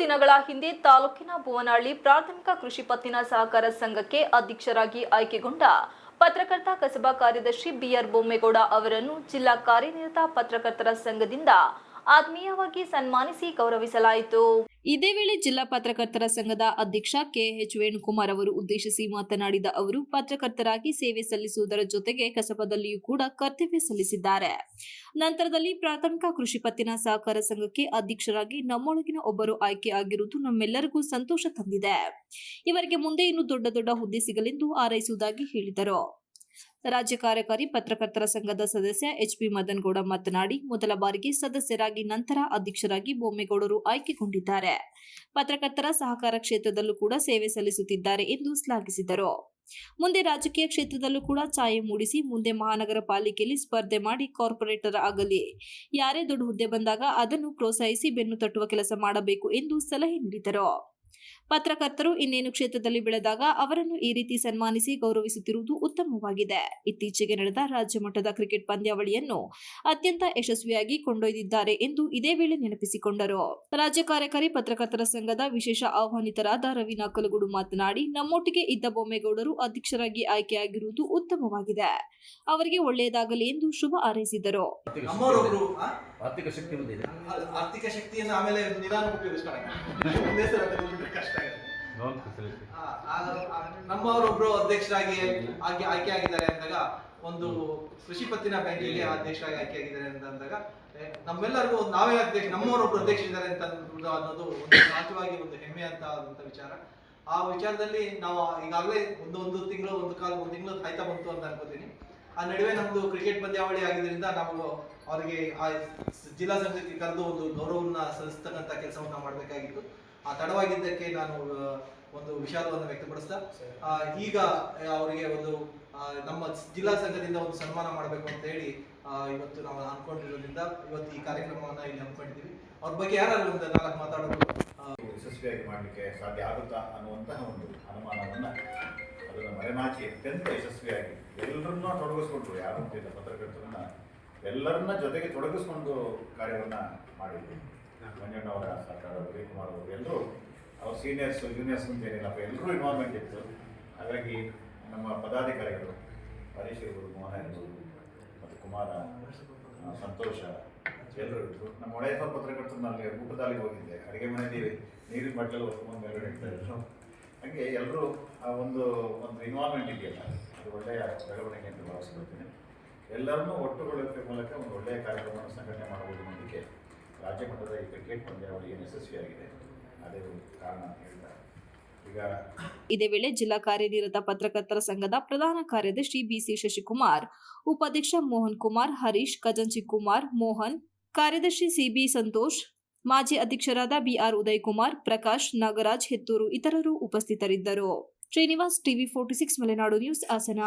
ದಿನಗಳ ಹಿಂದೆ ತಾಲೂಕಿನ ಭುವನಹಳ್ಳಿ ಪ್ರಾಥಮಿಕ ಕೃಷಿ ಪತ್ತಿನ ಸಹಕಾರ ಸಂಘಕ್ಕೆ ಅಧ್ಯಕ್ಷರಾಗಿ ಆಯ್ಕೆಗೊಂಡ ಪತ್ರಕರ್ತ ಕಸಬಾ ಕಾರ್ಯದರ್ಶಿ ಬಿಆರ್ ಬೊಮ್ಮೇಗೌಡ ಅವರನ್ನು ಜಿಲ್ಲಾ ಕಾರ್ಯನಿರತ ಪತ್ರಕರ್ತರ ಸಂಘದಿಂದ ಆತ್ಮೀಯವಾಗಿ ಸನ್ಮಾನಿಸಿ ಗೌರವಿಸಲಾಯಿತು. ಇದೇ ವೇಳೆ ಜಿಲ್ಲಾ ಪತ್ರಕರ್ತರ ಸಂಘದ ಅಧ್ಯಕ್ಷ ಕೆಎಚ್ ವೇಣುಕುಮಾರ್ ಅವರು ಉದ್ದೇಶಿಸಿ ಮಾತನಾಡಿದ ಅವರು, ಪತ್ರಕರ್ತರಾಗಿ ಸೇವೆ ಸಲ್ಲಿಸುವುದರ ಜೊತೆಗೆ ಕಸಬದಲ್ಲಿಯೂ ಕೂಡ ಕರ್ತವ್ಯ ಸಲ್ಲಿಸಿದ್ದಾರೆ. ನಂತರದಲ್ಲಿ ಪ್ರಾಥಮಿಕ ಕೃಷಿ ಪತ್ತಿನ ಸಹಕಾರ ಸಂಘಕ್ಕೆ ಅಧ್ಯಕ್ಷರಾಗಿ ನಮ್ಮೊಳಗಿನ ಒಬ್ಬರು ಆಯ್ಕೆ ಆಗಿರುವುದು ನಮ್ಮೆಲ್ಲರಿಗೂ ಸಂತೋಷ ತಂದಿದೆ. ಇವರಿಗೆ ಮುಂದೆ ಇನ್ನೂ ದೊಡ್ಡ ದೊಡ್ಡ ಹುದ್ದೆ ಸಿಗಲೆಂದು ಹಾರೈಸುವುದಾಗಿ ಹೇಳಿದರು. ರಾಜ್ಯ ಕಾರ್ಯಕಾರಿ ಪತ್ರಕರ್ತರ ಸಂಘದ ಸದಸ್ಯ ಎಚ್ಪಿ ಮದನ್ಗೌಡ ಮಾತನಾಡಿ, ಮೊದಲ ಬಾರಿಗೆ ಸದಸ್ಯರಾಗಿ ನಂತರ ಅಧ್ಯಕ್ಷರಾಗಿ ಬೊಮ್ಮೇಗೌಡರು ಆಯ್ಕೆಗೊಂಡಿದ್ದಾರೆ. ಪತ್ರಕರ್ತರ ಸಹಕಾರ ಕ್ಷೇತ್ರದಲ್ಲೂ ಕೂಡ ಸೇವೆ ಸಲ್ಲಿಸುತ್ತಿದ್ದಾರೆ ಎಂದು ಶ್ಲಾಘಿಸಿದರು. ಮುಂದೆ ರಾಜಕೀಯ ಕ್ಷೇತ್ರದಲ್ಲೂ ಕೂಡ ಛಾಯೆ ಮೂಡಿಸಿ ಮುಂದೆ ಮಹಾನಗರ ಪಾಲಿಕೆಯಲ್ಲಿ ಸ್ಪರ್ಧೆ ಮಾಡಿ ಕಾರ್ಪೊರೇಟರ್ ಆಗಲಿ. ಯಾರೇ ದೊಡ್ಡ ಹುದ್ದೆ ಬಂದಾಗ ಅದನ್ನು ಪ್ರೋತ್ಸಾಹಿಸಿ ಬೆನ್ನು ತಟ್ಟುವ ಕೆಲಸ ಮಾಡಬೇಕು ಎಂದು ಸಲಹೆ ನೀಡಿದರು. ಪತ್ರಕರ್ತರು ಇನ್ನೇನು ಕ್ಷೇತ್ರದಲ್ಲಿ ಬೆಳೆದಾಗ ಅವರನ್ನು ಈ ರೀತಿ ಸನ್ಮಾನಿಸಿ ಗೌರವಿಸುತ್ತಿರುವುದು ಉತ್ತಮವಾಗಿದೆ. ಇತ್ತೀಚೆಗೆ ನಡೆದ ರಾಜ್ಯ ಮಟ್ಟದ ಕ್ರಿಕೆಟ್ ಪಂದ್ಯಾವಳಿಯನ್ನು ಅತ್ಯಂತ ಯಶಸ್ವಿಯಾಗಿ ಕೊಂಡೊಯ್ದಿದ್ದಾರೆ ಎಂದು ಇದೇ ವೇಳೆ ನೆನಪಿಸಿಕೊಂಡರು. ರಾಜ್ಯ ಕಾರ್ಯಕಾರಿ ಪತ್ರಕರ್ತರ ಸಂಘದ ವಿಶೇಷ ಆಹ್ವಾನಿತರಾದ ರವೀನಾ ಕಲಗುಡು ಮಾತನಾಡಿ ನಮ್ಮೊಟ್ಟಿಗೆ ಇದ್ದ ಬೊಮ್ಮೇಗೌಡರು ಅಧ್ಯಕ್ಷರಾಗಿ ಆಯ್ಕೆಯಾಗಿರುವುದು ಉತ್ತಮವಾಗಿದೆ. ಅವರಿಗೆ ಒಳ್ಳೆಯದಾಗಲಿ ಎಂದು ಶುಭ ಹಾರೈಸಿದರು. ಆರ್ಥಿಕ ಶಕ್ತಿ ಬಂದಿದೆ ಆ- ಆರ್ಥಿಕ ಶಕ್ತಿಯನ್ನು ಆಮೇಲೆ ಕಷ್ಟ ಆಗುತ್ತೆ. ಆ- ಆ- ನಮ್ಮವರೊಬ್ರು ಅಧ್ಯಕ್ಷರಾಗಿ ಆಯ್ಕೆ ಆಯ್ಕೆ ಆಗಿದ್ದಾರೆ ಅಂದಾಗ ಒಂದು ಕೃಷಿ ಪತ್ತಿನ ಬ್ಯಾಂಕಿಗೆ ಅಧ್ಯಕ್ಷರಾಗಿ ಆಯ್ಕೆ ಆಗಿದ್ದಾರೆ ಅಂತ ಅಂದಾಗ ಏ, ನಮ್ಮೆಲ್ಲರಿಗೂ ನಾವೇ ಅಧ್ಯಕ್ಷ ನಮ್ಮವರೊಬ್ರು ಅಧ್ಯಕ್ಷರಿದ್ದಾರೆ ಅಂತ ಅನ್ನೋದು ಒಂದು ಸಹಜವಾಗಿ ಒಂದು ಹೆಮ್ಮೆ ಅಂತ ಆದಂತ ವಿಚಾರ. ಆ ವಿಚಾರದಲ್ಲಿ ನಾವು ಈಗಾಗಲೇ ಒಂದು ಒಂದು ತಿಂಗಳು ಒಂದು ಕಾಲ ಒಂದು ತಿಂಗಳು ಕಾಯ್ತಾ ಬಂತು ಅಂತ ಅನ್ಕೋತೀನಿ. ಆ ನಡುವೆ ನಮ್ದು ಕ್ರಿಕೆಟ್ ಪಂದ್ಯಾವಳಿ ಆಗಿದ್ದರಿಂದ ನಾವು ಅವರಿಗೆ ಆ ಜಿಲ್ಲಾ ಸಂಘಕ್ಕೆ ಕರೆದು ಒಂದು ಗೌರವವನ್ನ ಸಲ್ಲಿಸ್ತಕ್ಕಂಥ ಕೆಲಸವನ್ನ ಮಾಡಬೇಕಾಗಿತ್ತು. ಆ ತಡವಾಗಿದ್ದಕ್ಕೆ ನಾನು ಒಂದು ವಿಷಾದವನ್ನು ವ್ಯಕ್ತಪಡಿಸ್ತಾ ಈಗ ಅವರಿಗೆ ಒಂದು ನಮ್ಮ ಜಿಲ್ಲಾ ಸಂಘದಿಂದ ಒಂದು ಸನ್ಮಾನ ಮಾಡಬೇಕು ಅಂತ ಹೇಳಿ ಇವತ್ತು ನಾವು ಅನ್ಕೊಂಡಿರೋದ್ರಿಂದ ಇವತ್ತು ಈ ಕಾರ್ಯಕ್ರಮವನ್ನ ಇಲ್ಲಿ ಹಮ್ಮಿಕೊಂಡಿದ್ದೀವಿ. ಅವ್ರ ಬಗ್ಗೆ ಯಾರು ನಾಲ್ಕು ಮಾತಾಡೋದು ಯಶಸ್ವಿಯಾಗಿ ಮಾಡಲಿಕ್ಕೆ ಸಾಧ್ಯ ಆಗುತ್ತಾ ಅನ್ನುವಂತಹ ಒಂದು ಅನುಮಾನವನ್ನ ಮರೆಮಾಚಿ ಅತ್ಯಂತ ಯಶಸ್ವಿಯಾಗಿ. ಎಲ್ಲರನ್ನ ತೊಡಗಿಸ್ಕೊಂಡ್ರು ಯಾರು ಅಂತಿಲ್ಲ ಪತ್ರಕರ್ತರನ್ನ, ಎಲ್ಲರನ್ನ ಜೊತೆಗೆ ತೊಡಗಿಸ್ಕೊಂಡು ಕಾರ್ಯವನ್ನ ಮಾಡಿದ್ರು. ಮಂಜಣ್ಣವರ ಸರ್ಕಾರ ರವಿಕುಮಾರ್ ಅವರು ಎಲ್ಲರೂ ಅವ್ರ ಸೀನಿಯರ್ಸ್ ಜೂನಿಯರ್ಸ್ ಅಂತ ಏನಿಲ್ಲಪ್ಪ ಎಲ್ಲರೂ ಇನ್ವಾಲ್ವ್ಮೆಂಟ್ ಇತ್ತು. ಹಾಗಾಗಿ ನಮ್ಮ ಪದಾಧಿಕಾರಿಗಳು, ಹರೀಶ್ ಇರ್ಬೋದು, ಮೋಹನ್ ಇರ್ಬೋದು, ಮತ್ತು ಕುಮಾರ ಸಂತೋಷ ಎಲ್ಲರೂ ಇದ್ರು. ನಮ್ಮ ಒಡೆಯಪ್ಪ ಪತ್ರಕರ್ತರಲ್ಲಿ ಊಟದಲ್ಲಿ ಹೋಗಿದ್ದೆ. ಅಡುಗೆ ಮನೆಯಲ್ಲಿ ನೀರಿನ ಬಾಟಲ್ ಹೊತ್ಕೊಂಡು ಮೇಲ್ಗಡೆ ಇಡ್ತಾ ಇದ್ರು. ಹಾಗೆ ಎಲ್ಲರೂ ಆ ಒಂದು ಒಂದು ಇನ್ವಾಲ್ವ್ಮೆಂಟ್ ಇದೆಯಲ್ಲ, ಅದು ಒಳ್ಳೆಯ ಬೆಳವಣಿಗೆ ಅಂತ ಭಾವಿಸ್ಕೊಳ್ತೀನಿ. ಎಲ್ಲರನ್ನೂ ಒಟ್ಟುಗೊಳ್ಳುವ ಮೂಲಕ ಒಂದು ಒಳ್ಳೆಯ ಕಾರ್ಯಕ್ರಮವನ್ನು ಸಂಘಟನೆ ಮಾಡಬಹುದು ಅನ್ನೋದಕ್ಕೆ ರಾಜ್ಯ ಮಟ್ಟದ ಈ ಕ್ರಿಕೆಟ್ ಪಂದ್ಯಾವಳಿ ಯಶಸ್ವಿಯಾಗಿದೆ ಅದೇ ಒಂದು ಕಾರಣ ಅಂತ ಹೇಳ್ತಾರೆ ಇದೇ ವೇಳೆ ಜಿಲ್ಲಾ ಕಾರ್ಯನಿರತ ಪತ್ರಕರ್ತರ ಸಂಘದ ಪ್ರಧಾನ ಕಾರ್ಯದರ್ಶಿ ಬಿಸಿ ಶಶಿಕುಮಾರ್, ಉಪಾಧ್ಯಕ್ಷ ಮೋಹನ್ ಕುಮಾರ್, ಹರೀಶ್ ಖಜಂಚಿ ಕುಮಾರ್ ಮೋಹನ್, ಕಾರ್ಯದರ್ಶಿ ಸಿಬಿ ಸಂತೋಷ್ ಮಾಜಿ ಅಧ್ಯಕ್ಷರಾದ ಬಿಆರ್ ಉದಯ್ ಕುಮಾರ್ ಪ್ರಕಾಶ್, ನಾಗರಾಜ್ ಹೆತ್ತೂರು ಇತರರು ಉಪಸ್ಥಿತರಿದ್ದರು. Srinivas TV forty six, Malenadu news, Hassan.